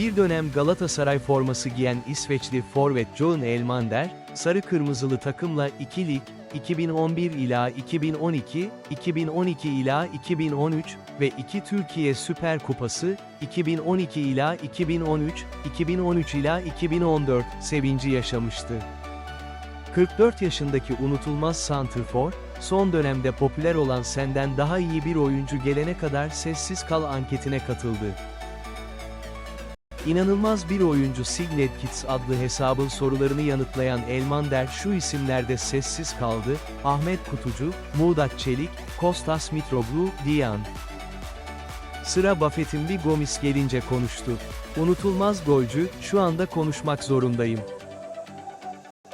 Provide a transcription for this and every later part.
Bir dönem Galatasaray forması giyen İsveçli forvet John Elmander, sarı kırmızılı takımla 2 lig, 2011 ila 2012, 2012 ila 2013 ve 2 Türkiye Süper Kupası, 2012 ila 2013, 2013 ila 2014 sevinci yaşamıştı. 44 yaşındaki unutulmaz santrfor, son dönemde popüler olan senden daha iyi bir oyuncu gelene kadar sessiz kal anketine katıldı. İnanılmaz bir oyuncu Signet Kids adlı hesabın sorularını yanıtlayan Elmander şu isimlerde sessiz kaldı, Ahmet Kutucu, Muğdat Çelik, Kostas Mitroglou, Diyan. Sıra Buffett'in bir Gomis gelince konuştu. Unutulmaz golcü, şu anda konuşmak zorundayım.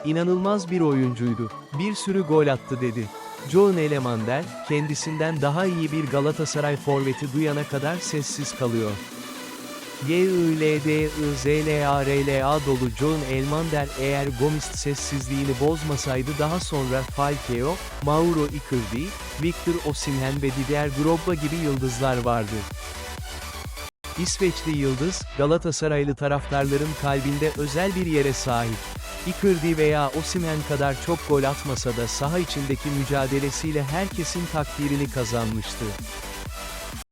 İnanılmaz bir oyuncuydu. Bir sürü gol attı dedi. John Elemander, kendisinden daha iyi bir Galatasaray forveti duyana kadar sessiz kalıyor. G-I-L-D-I-Z-L-A-R-L-A dolu John Elmander eğer Gomis sessizliğini bozmasaydı daha sonra Falcao, Mauro Icardi, Victor Osimhen ve Didier Drogba gibi yıldızlar vardı. İsveçli yıldız, Galatasaraylı taraftarların kalbinde özel bir yere sahip. Icardi veya Osimhen kadar çok gol atmasa da saha içindeki mücadelesiyle herkesin takdirini kazanmıştı.